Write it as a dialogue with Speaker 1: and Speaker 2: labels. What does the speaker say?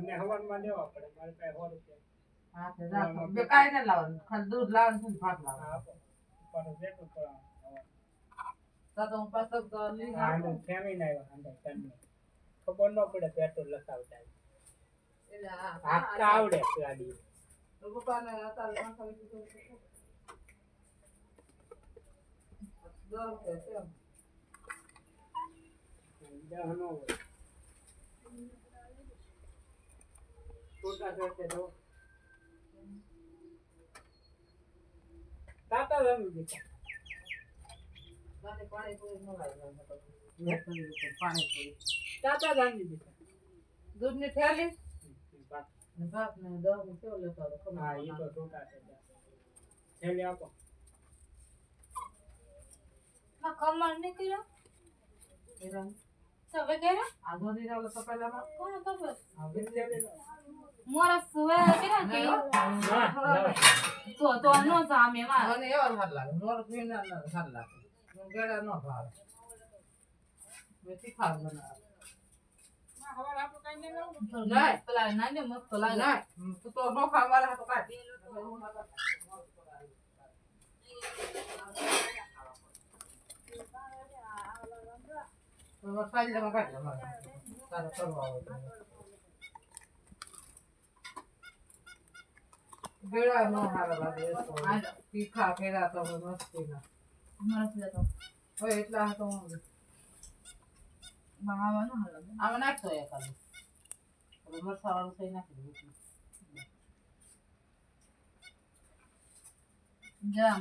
Speaker 1: મને હવારમાં લેવા પડે મારે પાસે સો રૂપિયા.
Speaker 2: બે કાંઈ ના લાવવાનું ખાલી દૂધ લાવવાનું છે
Speaker 1: હા
Speaker 2: લાવવાનું
Speaker 1: ઉપર જેટલું
Speaker 2: તો હું પાછો લઈ.
Speaker 1: હું ફેમીને આવ્યો અંદર ઘરની. ખબર ન પડે પેટ્રોલ લખાવતા
Speaker 2: એટલે આ-
Speaker 1: હાથ તો
Speaker 2: આ-
Speaker 1: આવડે ગાડી
Speaker 2: તો પપ્પાને હતા. દસ રૂપિયા છે એમ.
Speaker 1: દહ ન હોય છોટા જોઈશે તો તાતા રમી દીધા
Speaker 2: બાકી પાણીપુરી નો પાણીપુરી.
Speaker 1: તાતા રમી દીધા
Speaker 2: દૂધની થેલી
Speaker 1: હા
Speaker 2: ને ને દહીં કેવું લેતો ખબર
Speaker 1: એ તો. છોટા છે છેલ્લે આપો
Speaker 3: માં સુવે કે. તો તો નો સામે માં
Speaker 2: મને એવા લાગે. ના લાગે. ન ભાવે. મેં તીખા
Speaker 1: હવે કઈ નહીં લેવું.
Speaker 3: પેલા મસ્ત લાગે.
Speaker 2: નહીં તો નો ખાવાના તો કાઢ ગળા ન હારા લાગે એ તો. તીખા કર્યા તો મસ્તી ના
Speaker 3: મરસ લેતો
Speaker 2: હવે એટલા તો હું
Speaker 3: બાવા નો હાલો
Speaker 2: આમાં નાખતો એ ખાલી હવે મરસાવાળું થઈ નાખી દઉં
Speaker 3: જા